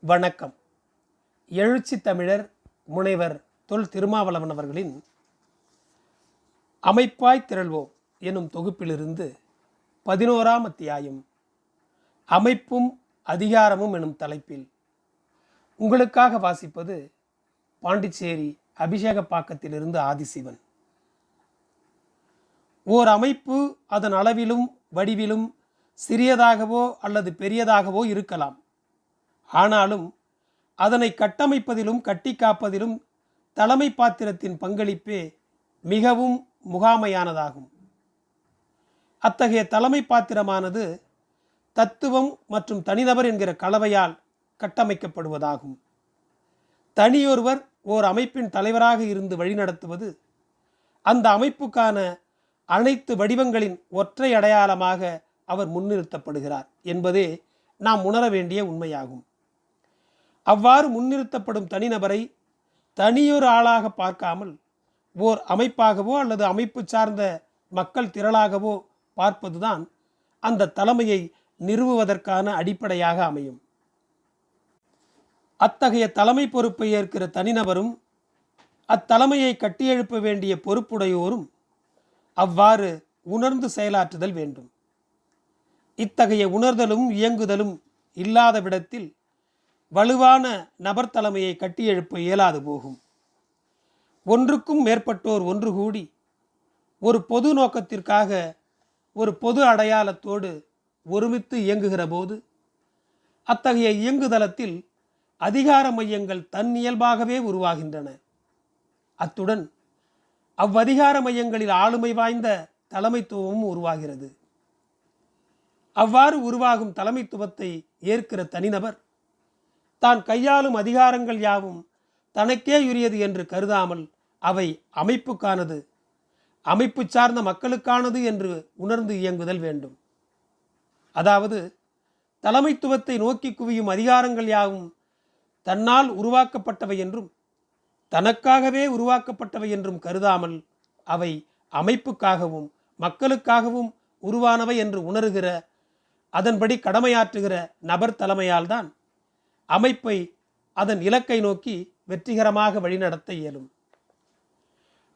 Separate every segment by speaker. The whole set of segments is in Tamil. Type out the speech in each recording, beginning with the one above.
Speaker 1: வணக்கம். எழுச்சி தமிழர் முனைவர் தொல் திருமாவளவன் அவர்களின் அமைப்பாய் திரள்வோம் எனும் தொகுப்பிலிருந்து பதினோராம் அத்தியாயம் அமைப்பும் அதிகாரமும் எனும் தலைப்பில். உங்களுக்காக வாசிப்பது பாண்டிச்சேரி அபிஷேகப்பாக்கத்திலிருந்து ஆதிசிவன். ஓர் அமைப்பு அதன் அளவிலும் வடிவிலும் சிறியதாகவோ அல்லது பெரியதாகவோ இருக்கலாம். ஆனாலும் அதனை கட்டமைப்பதிலும் கட்டி காப்பதிலும் தலைமை பாத்திரத்தின் பங்களிப்பே மிகவும் முகாமையானதாகும். அத்தகைய தலைமை பாத்திரமானது தத்துவம் மற்றும் தனிநபர் என்கிற கலவையால் கட்டமைக்கப்படுவதாகும். தனியொருவர் ஓர் அமைப்பின் தலைவராக இருந்து வழிநடத்துவது அந்த அமைப்புக்கான அனைத்து வடிவங்களின் ஒற்றை அடையாளமாக அவர் முன்னிறுத்தப்படுகிறார் என்பதே நாம் உணர வேண்டிய உண்மையாகும். அவ்வாறு முன்னிறுத்தப்படும் தனிநபரை தனியொரு ஆளாக பார்க்காமல் ஓர் அமைப்பாகவோ அல்லது அமைப்பு சார்ந்த மக்கள் திரளாகவோ பார்ப்பதுதான் அந்த தலைமையை நிறுவுவதற்கான அடிப்படையாக அமையும். அத்தகைய தலைமை பொறுப்பை ஏற்கிற தனிநபரும் அத்தலைமையை கட்டியெழுப்ப வேண்டிய பொறுப்புடையோரும் அவ்வாறு உணர்ந்து செயலாற்றுதல் வேண்டும். இத்தகைய உணர்தலும் இயங்குதலும் இல்லாத விடத்தில் வலுவான நபர் தலைமையை கட்டியெழுப்ப இயலாது போகும். ஒன்றுக்கும் மேற்பட்டோர் ஒன்று கூடி ஒரு பொது நோக்கத்திற்காக ஒரு பொது அடையாளத்தோடு ஒருமித்து இயங்குகிற போது அத்தகைய இயங்குதளத்தில் அதிகார மையங்கள் தன்னியல்பாகவே உருவாகின்றன. அத்துடன் அவ்வதிகார மையங்களில் ஆளுமை வாய்ந்த தலைமைத்துவமும் உருவாகிறது. அவ்வாறு உருவாகும் தலைமைத்துவத்தை ஏற்கிற தனிநபர் தான் கையாளும் அதிகாரங்கள் யாவும் தனக்கே உரியது என்று கருதாமல் அவை அமைப்புக்கானது அமைப்பு சார்ந்த மக்களுக்கானது என்று உணர்ந்து இயங்குதல் வேண்டும். அதாவது தலைமைத்துவத்தை நோக்கி குவியும் அதிகாரங்கள் யாவும் தன்னால் உருவாக்கப்பட்டவை என்றும் தனக்காகவே உருவாக்கப்பட்டவை என்றும் கருதாமல் அவை அமைப்புக்காகவும் மக்களுக்காகவும் உருவானவை என்று உணர்கிற அதன்படி கடமையாற்றுகிற நபர் தலைமையால்தான் அமைப்பை அதன் இலக்கை நோக்கி வெற்றிகரமாக வழிநடத்த இயலும்.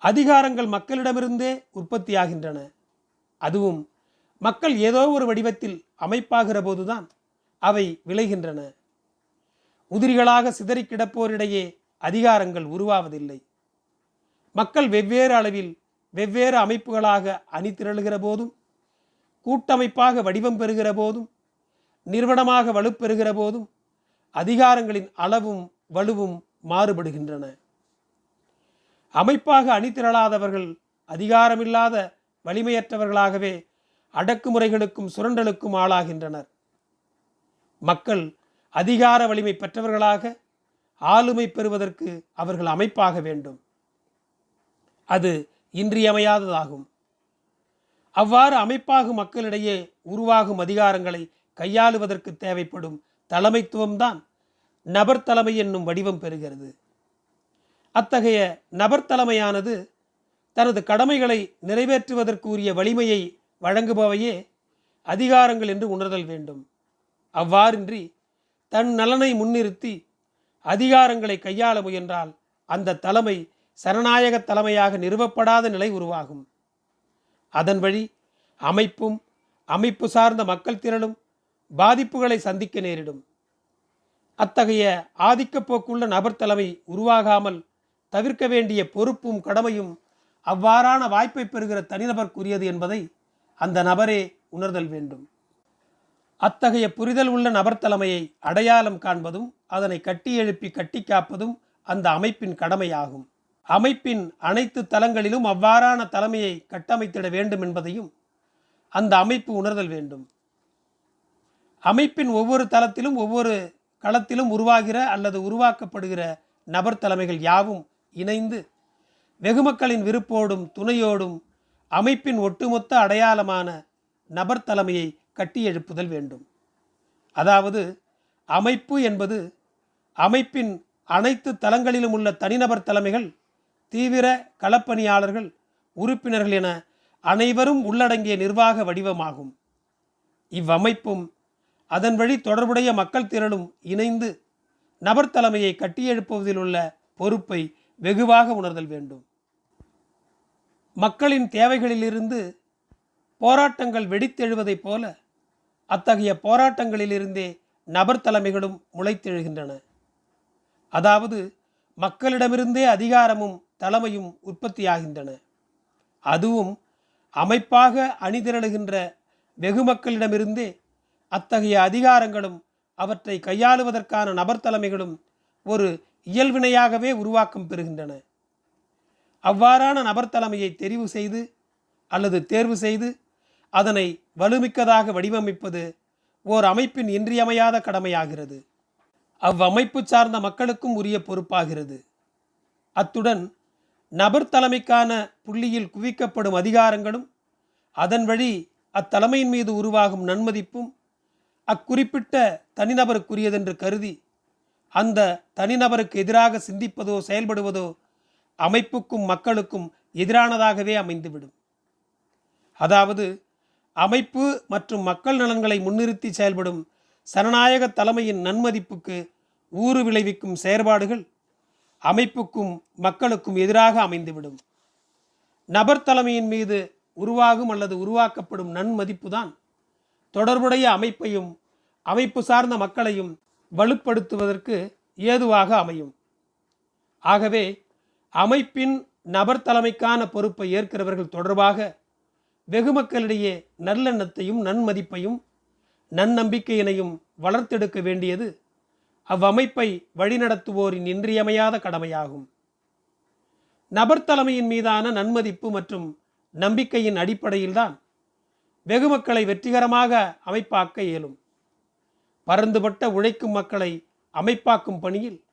Speaker 1: அதிகாரங்கள் மக்களிடமிருந்தே உற்பத்தியாகின்றன. அதுவும் மக்கள் ஏதோ ஒரு வடிவத்தில் அமைப்பாகிற போதுதான் அவை விளைகின்றன. உதிரிகளாக சிதறி கிடப்போரிடையே அதிகாரங்கள் உருவாவதில்லை. மக்கள் வெவ்வேறு அளவில் வெவ்வேறு அமைப்புகளாக அணி திரளுகிற போதும் கூட்டமைப்பாக வடிவம் பெறுகிற போதும் நிறுவனமாக வலுப்பெறுகிற போதும் அதிகாரங்களின் அளவும் வலுவும் மாறுபடுகின்றன. அமைப்பாக அணிதிரளாதவர்கள் அதிகாரமில்லாத வலிமையற்றவர்களாகவே அடக்குமுறைகளுக்கும் சுரண்டலுக்கும் ஆளாகின்றனர். மக்கள் அதிகார வலிமை பெற்றவர்களாக ஆளுமை பெறுவதற்கு அவர்கள் அமைப்பாக வேண்டும். அது இன்றியமையாததாகும். அவ்வாறு அமைப்பாகும் மக்களிடையே உருவாகும் அதிகாரங்களை கையாளுவதற்கு தேவைப்படும் தலைமைத்துவம்தான் நபர் தலைமை என்னும் வடிவம் பெறுகிறது. அத்தகைய நபர் தலைமையானது தனது கடமைகளை நிறைவேற்றுவதற்கு உரிய வலிமையை வழங்குபவையே அதிகாரங்கள் என்று உணர்தல் வேண்டும். அவ்வாறின்றி தன் நலனை முன்னிறுத்தி அதிகாரங்களை கையாள முயன்றால் அந்த தலைமை சனநாயக தலைமையாக நிறுவப்படாத நிலை உருவாகும். அதன் வழி அமைப்பும் அமைப்பு சார்ந்த மக்கள் திரளும் பாதிப்புகளை சந்திக்க நேரிடும். அத்தகைய ஆதிக்கப்போக்குள்ள நபர் தலைமை உருவாகாமல் தவிர்க்க வேண்டிய பொறுப்பும் கடமையும் அவ்வாறான வாய்ப்பை பெறுகிற தனிநபர்க்குரியது என்பதை அந்த நபரே உணர்தல் வேண்டும். அத்தகைய புரிதல் உள்ள நபர் தலைமையை அடையாளம் காண்பதும் அதனை கட்டி எழுப்பி கட்டி காப்பதும் அந்த அமைப்பின் கடமையாகும். அமைப்பின் அனைத்து தளங்களிலும் அவ்வாறான தலைமையை கட்டமைத்திட வேண்டும் என்பதையும் அந்த அமைப்பு உணர்தல் வேண்டும். அமைப்பின் ஒவ்வொரு தளத்திலும் ஒவ்வொரு களத்திலும் உருவாகிற அல்லது உருவாக்கப்படுகிற நபர் தலைமைகள் யாவும் இணைந்து வெகுமக்களின் விருப்போடும் துணையோடும் அமைப்பின் ஒட்டுமொத்த அடையாளமான நபர் தலைமையை கட்டியெழுப்புதல் வேண்டும். அதாவது அமைப்பு என்பது அமைப்பின் அனைத்து தளங்களிலும் உள்ள தனிநபர் தலைமைகள் தீவிர களப்பணியாளர்கள் உறுப்பினர்கள் என அனைவரும் உள்ளடங்கிய நிர்வாக வடிவமாகும். இவ்வமைப்பும் அதன் வழி தொடர்புடைய மக்கள் திரளும் இணைந்து நபர் தலைமையை கட்டியெழுப்புவதில் உள்ள பொறுப்பை வெகுவாக உணர்தல் வேண்டும். மக்களின் தேவைகளிலிருந்து போராட்டங்கள் வெடித்தெழுவதைப் போல அத்தகைய போராட்டங்களிலிருந்தே நபர் தலைமைகளும் முளைத்தெழுகின்றன. அதாவது மக்களிடமிருந்தே அதிகாரமும் தலைமையும் உற்பத்தியாகின்றன. அதுவும் அமைப்பாக அணிதிரளுகின்ற வெகு மக்களிடமிருந்தே அத்தகைய அதிகாரங்களும் அவற்றை கையாளுவதற்கான நபர் தலைமைகளும் ஒரு இயல்வினையாகவே உருவாக்கம் பெறுகின்றன. அவ்வாறான நபர் தலைமையை தெரிவு செய்து அல்லது தேர்வு செய்து அதனை வலுமிக்கதாக வடிவமைப்பது ஓர் அமைப்பின் இன்றியமையாத கடமையாகிறது. அவ்வமைப்பு சார்ந்த மக்களுக்கும் உரிய பொறுப்பாகிறது. அத்துடன் நபர் தலைமைக்கான புள்ளியில் குவிக்கப்படும் அதிகாரங்களும் அதன் வழி அத்தலைமையின் மீது உருவாகும் நன்மதிப்பும் அக்குறிப்பிட்ட தனிநபருக்குரியதென்று கருதி அந்த தனிநபருக்கு எதிராக சிந்திப்பதோ செயல்படுவதோ அமைப்புக்கும் மக்களுக்கும் எதிரானதாகவே அமைந்துவிடும். அதாவது அமைப்பு மற்றும் மக்கள் நலன்களை முன்னிறுத்தி செயல்படும் சனநாயக தலைமையின் நன்மதிப்புக்கு ஊறு விளைவிக்கும் செயற்பாடுகள் அமைப்புக்கும் மக்களுக்கும் எதிராக அமைந்துவிடும். நபர் தலைமையின் மீது உருவாகும் அல்லது உருவாக்கப்படும் நன்மதிப்பு தான் தொடர்புடைய அமைப்பையும் அமைப்பு சார்ந்த மக்களையும் வலுப்படுத்துவதற்கு ஏதுவாக அமையும். ஆகவே அமைப்பின் நபர் தலைமைக்கான பொறுப்பை ஏற்கிறவர்கள் தொடர்பாக வெகு மக்களிடையே நல்லெண்ணத்தையும் நன்மதிப்பையும் நன்னம்பிக்கையினையும் வளர்த்தெடுக்க வேண்டியது அவ்வமைப்பை வழிநடத்துவோரின் இன்றியமையாத கடமையாகும். நபர் தலைமையின் மீதான நன்மதிப்பு மற்றும் நம்பிக்கையின் அடிப்படையில்தான் வெகு மக்களை வெற்றிகரமாக அமைப்பாக்க இயலும். பரந்துபட்ட உழைக்கும் மக்களை அமைப்பாக்கும் பணியில்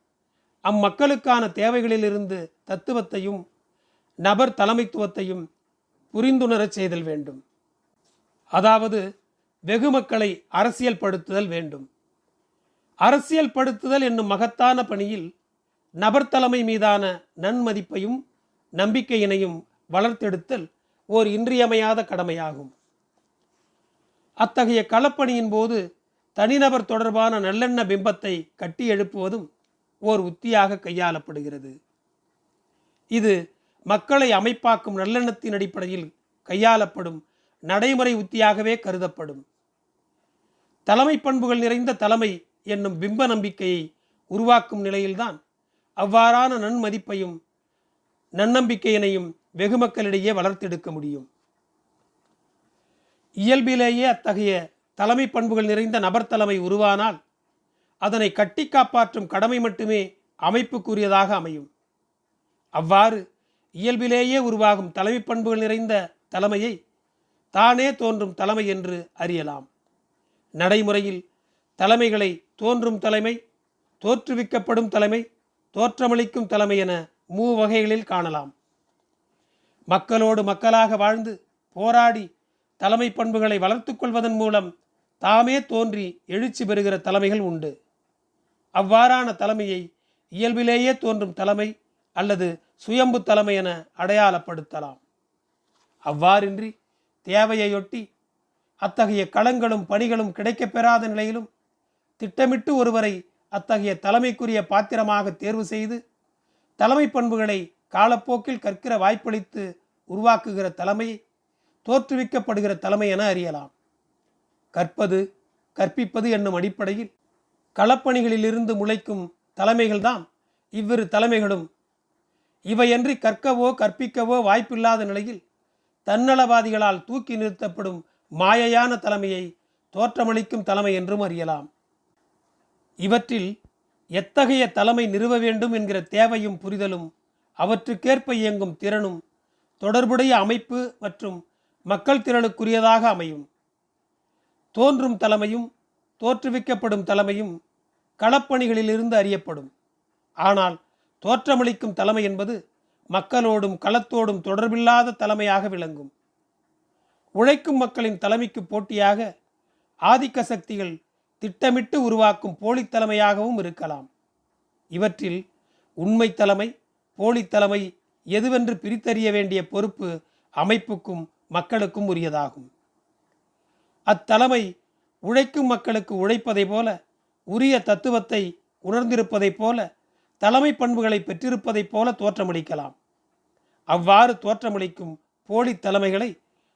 Speaker 1: அம்மக்களுக்கான தேவைகளிலிருந்து தத்துவத்தையும் நபர் தலைமைத்துவத்தையும் புரிந்துணரச் செய்தல் வேண்டும். அதாவது வெகு மக்களை அரசியல் படுத்துதல் வேண்டும். அரசியல் படுத்துதல் என்னும் மகத்தான பணியில் நபர் தலைமை மீதான நன்மதிப்பையும் நம்பிக்கையினையும் வளர்த்தெடுத்தல் ஓர் இன்றியமையாத கடமையாகும். அத்தகைய களப்பணியின் போது தனிநபர் தொடர்பான நல்லெண்ண பிம்பத்தை கட்டி எழுப்புவதும் ஓர் உத்தியாக கையாளப்படுகிறது. இது மக்களை அமைப்பாக்கும் நல்லெண்ணத்தின் அடிப்படையில் கையாளப்படும் நடைமுறை உத்தியாகவே கருதப்படும். தலைமை பண்புகள் நிறைந்த தலைமை என்னும் பிம்ப நம்பிக்கையை உருவாக்கும் நிலையில்தான் அவ்வாறான நன்மதிப்பையும் நன்னம்பிக்கையினையும் வெகு மக்களிடையே வளர்த்தெடுக்க முடியும். இயல்பிலேயே அத்தகைய தலைமை பண்புகள் நிறைந்த நபர் தலைமை உருவானால் அதனை கட்டி காப்பாற்றும் கடமை மட்டுமே அமைப்புக்குரியதாக அமையும். அவ்வாறு இயல்பிலேயே உருவாகும் தலைமை பண்புகள் நிறைந்த தலைமையை தானே தோன்றும் தலைமை என்று அறியலாம். நடைமுறையில் தலைமைகளை தோன்றும் தலைமை தோற்றுவிக்கப்படும் தலைமை தோற்றமளிக்கும் தலைமை என மூ வகைகளில் காணலாம். மக்களோடு மக்களாக வாழ்ந்து போராடி தலைமை பண்புகளை வளர்த்து கொள்வதன் மூலம் தாமே தோன்றி எழுச்சி பெறுகிற தலைமைகள் உண்டு. அவ்வாறான தலைமையை இயல்பிலேயே தோன்றும் தலைமை அல்லது சுயம்பு தலைமை என அடையாளப்படுத்தலாம். அவ்வாறின்றி தேவையொட்டி அத்தகைய களங்களும் பணிகளும் கிடைக்கப்பெறாத நிலையிலும் திட்டமிட்டு ஒருவரை அத்தகைய தலைமைக்குரிய பாத்திரமாக தேர்வு செய்து தலைமை பண்புகளை காலப்போக்கில் கற்கிற வாய்ப்பளித்து உருவாக்குகிற தலைமையை தோற்றுவிக்கப்படுகிற தலைமை என அறியலாம். கற்பது கற்பிப்பது என்னும் அடிப்படையில் களப்பணிகளிலிருந்து முளைக்கும் தலைமைகள்தான் இவ்விரு தலைமைகளும் இவையன்றி கற்கவோ கற்பிக்கவோ வாய்ப்பில்லாத நிலையில் தன்னலவாதிகளால் தூக்கி நிறுத்தப்படும் மாயையான தலைமையை தோற்றமளிக்கும் தலைமை என்றும் அறியலாம். இவற்றில் எத்தகைய தலைமை நிறுவ வேண்டும் என்கிற தேவையும் புரிதலும் அவற்றுக்கேற்ப இயங்கும் திறனும் தொடர்புடைய அமைப்பு மற்றும் மக்கள் திறனுக்குரியதாக அமையும். தோன்றும் தலைமையும் தோற்றுவிக்கப்படும் தலைமையும் களப்பணிகளிலிருந்து அறியப்படும். ஆனால் தோற்றமளிக்கும் தலைமை என்பது மக்களோடும் களத்தோடும் தொடர்பில்லாத தலைமையாக விளங்கும். உழைக்கும் மக்களின் தலைமைக்கு போட்டியாக ஆதிக்க சக்திகள் திட்டமிட்டு உருவாக்கும் போலி தலைமையாகவும் இருக்கலாம். இவற்றில் உண்மை தலைமை போலி தலைமை எதுவென்று பிரித்தறிய வேண்டிய பொறுப்பு அமைப்புக்கும் மக்களுக்கும் உரியதாகும். அத்தலைமை உழைக்கும் மக்களுக்கு உழைப்பதை போல உரிய தத்துவத்தை உணர்ந்திருப்பதைப் போல தலைமை பண்புகளை பெற்றிருப்பதைப் போல தோற்றமளிக்கலாம். அவ்வாறு தோற்றமளிக்கும் போலி தலைமைகளை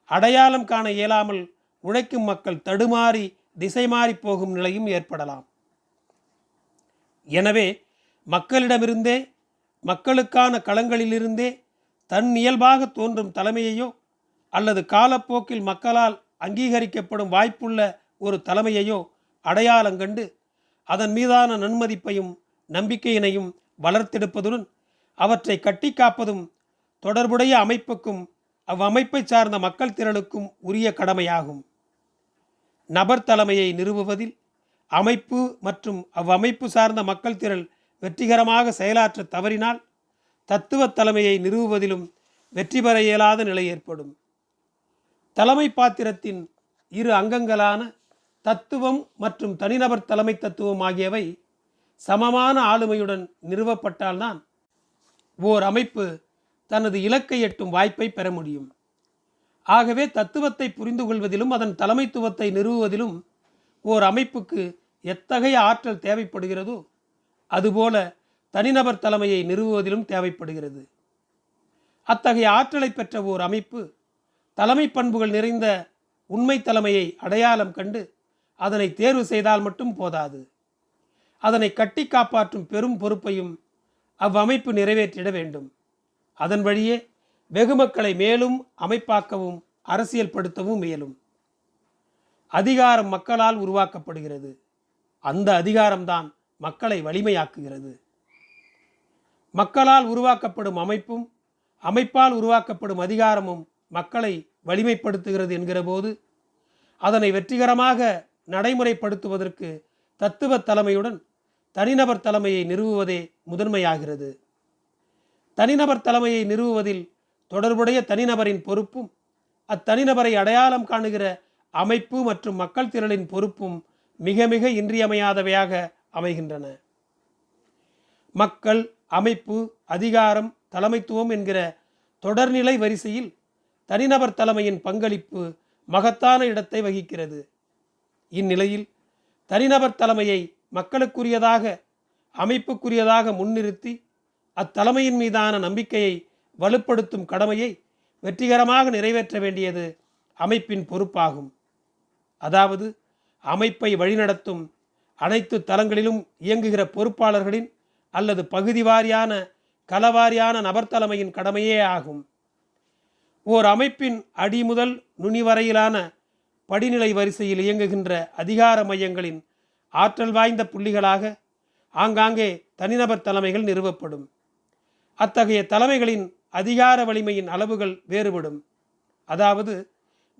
Speaker 1: அடையாளம் காண இயலாமல் உழைக்கும் மக்கள் தடுமாறி திசை மாறி போகும் நிலையும் ஏற்படலாம். எனவே மக்களிடமிருந்தே மக்களுக்கான களங்களிலிருந்தே தன் இயல்பாக தோன்றும் தலைமையையோ அல்லது காலப்போக்கில் மக்களால் அங்கீகரிக்கப்படும் வாய்ப்புள்ள ஒரு தலைமையையோ அடையாளம் கண்டு அதன் மீதான நன்மதிப்பையும் நம்பிக்கையினையும் வளர்த்தெடுப்பதுடன் அவற்றை கட்டி காப்பதும் தொடர்புடைய அமைப்புக்கும் அவ்வமைப்பை சார்ந்த மக்கள் திரளுக்கும் உரிய கடமையாகும். நபர் தலைமையை நிறுவுவதில் அமைப்பு மற்றும் அவ்வமைப்பு சார்ந்த மக்கள் திரள் வெற்றிகரமாக செயலாற்ற தவறினால் தத்துவ தலைமையை நிறுவுவதிலும் வெற்றி பெற இயலாத நிலை ஏற்படும். தலைமை பாத்திரத்தின் இரு அங்கங்களான தத்துவம் மற்றும் தனிநபர் தலைமை தத்துவம் ஆகியவை சமமான ஆளுமையுடன் நிறுவப்பட்டால்தான் ஓர் அமைப்பு தனது இலக்கை எட்டும் வாய்ப்பை பெற முடியும். ஆகவே தத்துவத்தை புரிந்து கொள்வதிலும் அதன் தலைமைத்துவத்தை நிறுவுவதிலும் ஓர் அமைப்புக்கு எத்தகைய ஆற்றல் தேவைப்படுகிறதோ அதுபோல தனிநபர் தலைமையை நிறுவுவதிலும் தேவைப்படுகிறது. அத்தகைய ஆற்றலை பெற்ற ஓர் அமைப்பு தலைமை பண்புகள் நிறைந்த உண்மை தலைமையை அடையாளம் கண்டு அதனை தேர்வு செய்தால் மட்டும் போதாது. அதனை கட்டி காப்பாற்றும் பெரும் பொறுப்பையும் அவ்வமைப்பு நிறைவேற்றிட வேண்டும். அதன் வழியே வெகுமக்களை மேலும் அமைப்பாக்கவும் அரசியல்படுத்தவும் இயலும். அதிகாரம் மக்களால் உருவாக்கப்படுகிறது. அந்த அதிகாரம்தான் மக்களை வலிமையாக்குகிறது. மக்களால் உருவாக்கப்படும் அமைப்பும் அமைப்பால் உருவாக்கப்படும் அதிகாரமும் மக்களை வலிமைப்படுத்துகிறது என்கிற போது அதனை வெற்றிகரமாக நடைமுறைப்படுத்துவதற்கு தத்துவ தலைமையுடன் தனிநபர் தலைமையை நிறுவுவதே முதன்மையாகிறது. தனிநபர் தலைமையை நிறுவுவதில் தொடர்புடைய தனிநபரின் பொறுப்பும் அத்தனிநபரை அடையாளம் காணுகிற அமைப்பு மற்றும் மக்கள் திரளின் பொறுப்பும் மிக மிக இன்றியமையாதவையாக அமைகின்றன. மக்கள் அமைப்பு அதிகாரம் தலைமைத்துவம் என்கிற தொடர்நிலை வரிசையில் தனிநபர் தலைமையின் பங்களிப்பு மகத்தான இடத்தை வகிக்கிறது. இந்நிலையில் தனிநபர் தலைமையை மக்களுக்குரியதாக அமைப்புக்குரியதாக முன்னிறுத்தி அத்தலைமையின் மீதான நம்பிக்கையை வலுப்படுத்தும் கடமையை வெற்றிகரமாக நிறைவேற்ற வேண்டியது அமைப்பின் பொறுப்பாகும். அதாவது அமைப்பை வழிநடத்தும் அனைத்து தளங்களிலும் இயங்குகிற பொறுப்பாளர்களின் அல்லது பகுதி வாரியான களவாரியான நபர் தலைமையின் கடமையே ஆகும். ஓர் அமைப்பின் அடி முதல் நுனி வரையிலான படிநிலை வரிசையில் இயங்குகின்ற அதிகார மையங்களின் ஆற்றல் வாய்ந்த புள்ளிகளாக ஆங்காங்கே தனிநபர் தலைமைகள் நிறுவப்படும். அத்தகைய தலைமைகளின் அதிகார வலிமையின் அளவுகள் வேறுபடும். அதாவது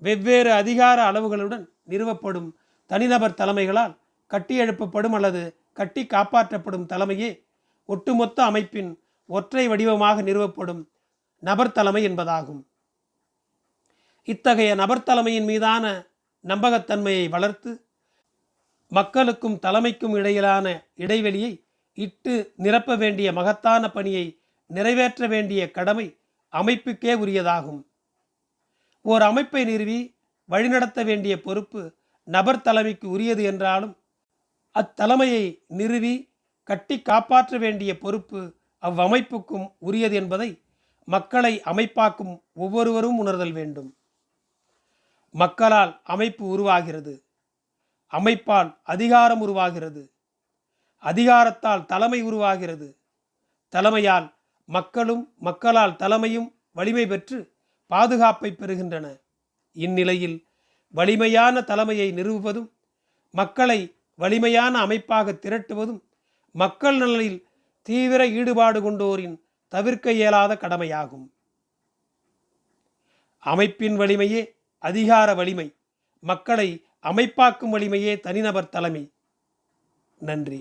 Speaker 1: வெவ்வேறு அதிகார அளவுகளுடன் நிறுவப்படும் தனிநபர் தலைமைகளால் கட்டியெழுப்பப்படும் அல்லது கட்டி காப்பாற்றப்படும் தலைமையே ஒட்டுமொத்த அமைப்பின் ஒற்றை வடிவமாக நிறுவப்படும் நபர் தலைமை என்பதாகும். இத்தகைய நபர் தலைமையின் மீதான நம்பகத்தன்மையை வளர்த்து மக்களுக்கும் தலைமைக்கும் இடையிலான இடைவெளியை இட்டு நிரப்ப வேண்டிய மகத்தான பணியை நிறைவேற்ற வேண்டிய கடமை அமைப்புக்கே உரியதாகும். ஓர் அமைப்பை நிறுவி வழிநடத்த வேண்டிய பொறுப்பு நபர் தலைமைக்கு உரியது என்றாலும் அத்தலைமையை நிறுவி கட்டி காப்பாற்ற வேண்டிய பொறுப்பு அவ்வமைப்புக்கும் உரியது என்பதை மக்களை அமைப்பாக்கும் ஒவ்வொருவரும் உணர்தல் வேண்டும். மக்களால் அமைப்பு உருவாகிறது. அமைப்பால் அதிகாரம் உருவாகிறது. அதிகாரத்தால் தலைமை உருவாகிறது. தலைமையால் மக்களும் மக்களால் தலைமையும் வலிமை பெற்று பாதுகாப்பை பெறுகின்றன. இந்நிலையில் வலிமையான தலைமையை நிறுவுவதும் மக்களை வலிமையான அமைப்பாக திரட்டுவதும் மக்கள் நலனில் தீவிர ஈடுபாடு கொண்டோரின் தவிர்க்க இயலாத கடமையாகும். அமைப்பின் வலிமையே அதிகார வலிமை. மக்களை அமைப்பாக்கும் வலிமையே தனிநபர் தலைமை. நன்றி.